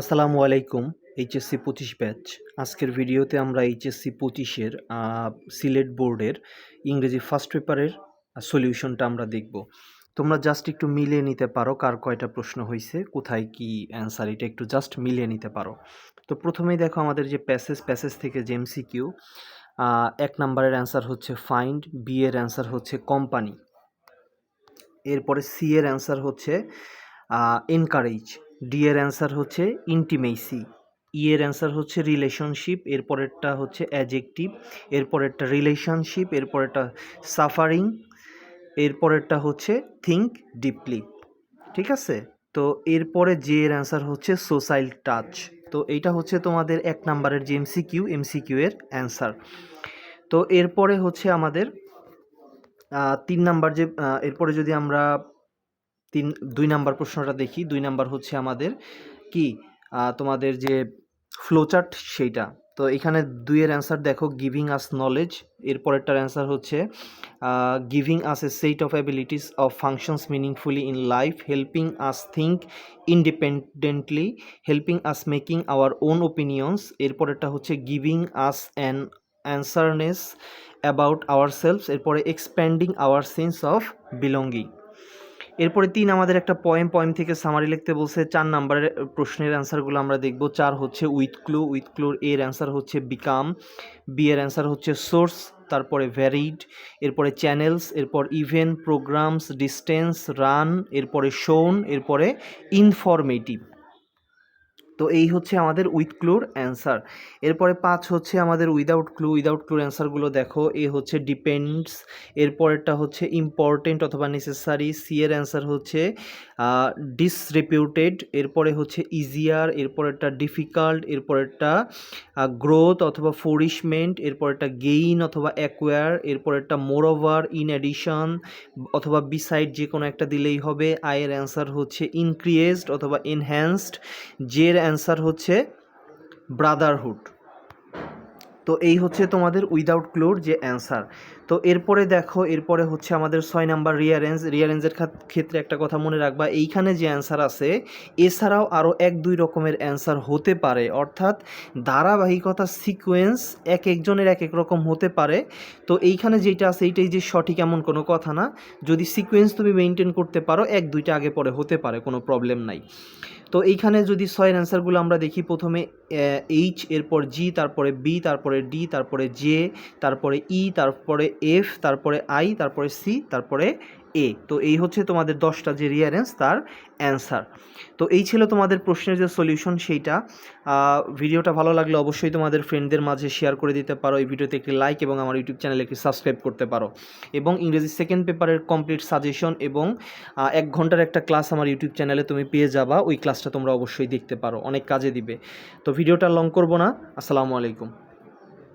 আসসালামু আলাইকুম এইচএসসি পঁচিশ ব্যাচ আজকের ভিডিওতে আমরা এইচএসসি পঁচিশের সিলেট বোর্ডের ইংরেজি ফার্স্ট পেপারের সলিউশনটা আমরা দেখব। তোমরা জাস্ট একটু মিলিয়ে নিতে পারো কার কয়টা প্রশ্ন হয়েছে কোথায় কি অ্যান্সার এটা একটু জাস্ট মিলিয়ে নিতে পারো। তো প্রথমেই দেখো আমাদের যে প্যাসেজ প্যাসেজ থেকে যে এমসিকিউ এক নাম্বারের অ্যান্সার হচ্ছে ফাইন্ড বি এর অ্যান্সার হচ্ছে কোম্পানি এরপরে সি এর অ্যান্সার হচ্ছে এনকারেজ ডি এর অ্যান্সার হচ্ছে ইন্টিমেসি ই এর অ্যান্সার হচ্ছে রিলেশনশিপ এরপরেরটা হচ্ছে অ্যাজেকটিভ এরপরেরটা রিলেশনশিপ এরপরেরটা সাফারিং এরপরেরটা হচ্ছে থিঙ্ক ডিপলি ঠিক আছে? তো এরপরে যে এর অ্যান্সার হচ্ছে সোসাইল টাচ তো এইটা হচ্ছে তোমাদের এক নাম্বারের যে এমসিকিউ এমসিকিউ এর অ্যান্সার তো এরপরে হচ্ছে আমাদের তিন নাম্বার যে এরপরে যদি আমরা তিন, দুই নাম্বার প্রশ্নটা দেখি। দুই নাম্বার হচ্ছে আমাদের কি? তোমাদের যে ফ্লোচার্ট সেইটা। তো এখানে দুইয়ের অ্যান্সার দেখো গিভিং আস নলেজ এরপরেরটার অ্যান্সার হচ্ছে giving us a set of abilities of functions meaningfully in life helping us think independently helping us making our own opinions এরপরেরটা হচ্ছে giving us an awareness about ourselves এরপরে expanding our sense of belonging এরপরে তিন আমাদের একটা poem poem থেকে summary লিখতে বলছে, চার নাম্বারের প্রশ্নের অ্যান্সারগুলো আমরা দেখব। চার হচ্ছে উইথ ক্লু উইথ ক্লুর এর অ্যান্সার হচ্ছে বিকাম বি এর অ্যান্সার হচ্ছে সোর্স তারপরে ভ্যারিড এরপরে চ্যানেলস এরপর ইভেন্ট প্রোগ্রামস ডিস্টেন্স রান এরপরে শোন এরপরে ইনফরমেটিভ তো এই হচ্ছে আমাদের উইথ ক্লুর অ্যান্সার এরপরে পাঁচ হচ্ছে আমাদের উইদাউট ক্লু উইদাউট ক্লুর অ্যান্সারগুলো দেখো। এ হচ্ছে ডিপেন্ডস এরপরেরটা হচ্ছে ইম্পর্টেন্ট অথবা নেসেসারি সি এর অ্যান্সার হচ্ছে ডিসরিপিউটেড এরপরে হচ্ছে ইজিয়ার এরপরেরটা ডিফিকাল্ট এরপরেরটা গ্রোথ অথবা ফোরিশমেন্ট এরপরেরটা গেইন অথবা অ্যাকোয়ার এরপরেরটা মোর ওভার ইন অ্যাডিশন অথবা বিসাইড যে কোনো একটা দিলেই হবে আয়ের অ্যান্সার হচ্ছে ইনক্রিয়েজড অথবা এনহ্যান্সড জের অ্যান্সার হচ্ছে ব্রাদারহুড তো এই হচ্ছে তোমাদের উইদাউট ক্লোর যে অ্যান্সার তো এরপরে দেখো, এরপরে হচ্ছে আমাদের ছয় নাম্বার রিয়ারেঞ্জ রিয়ারেঞ্জের ক্ষেত্রে একটা কথা মনে রাখবা, এইখানে যে অ্যান্সার আছে, এছাড়াও আরও এক দুই রকমের অ্যান্সার হতে পারে। অর্থাৎ ধারাবাহিকতা সিকোয়েন্স এক একজনের এক এক রকম হতে পারে। তো এইখানে যেটা আছে, এইটাই যে সঠিক এমন কোনো কথা না। যদি সিকোয়েন্স তুমি মেনটেন করতে পারো, এক দুইটা আগে পরে হতে পারে, কোনো প্রবলেম নাই। তো এইখানে যদি ছয়ের অ্যান্সারগুলো আমরা দেখি, প্রথমে এইচ এরপর জি তারপরে বি তারপরে ডি, তারপরে জে, তারপরে ই, তারপরে এফ, তারপরে আই, তারপরে সি, তারপরে এ। তো এই হচ্ছে তোমাদের দশটা যে রিয়ারেন্স তার অ্যান্সার তো এই ছিল তোমাদের প্রশ্নের যে সলিউশন সেইটা। ভিডিওটা ভালো লাগলে অবশ্যই তোমাদের ফ্রেন্ডদের মাঝে শেয়ার করে দিতে পারো। এই ভিডিওতে একটি লাইক এবং আমার ইউটিউব চ্যানেলে একটি সাবস্ক্রাইব করতে পারো। এবং ইংরেজি সেকেন্ড পেপারের কমপ্লিট সাজেশন এবং এক ঘণ্টার একটা ক্লাস আমার ইউটিউব চ্যানেলে তুমি পেয়ে যাবা। ওই ক্লাসটা তোমরা অবশ্যই দেখতে পারো। অনেক কাজে দিবে। তো ভিডিওটা লং করব না। আসসালামু আলাইকুম।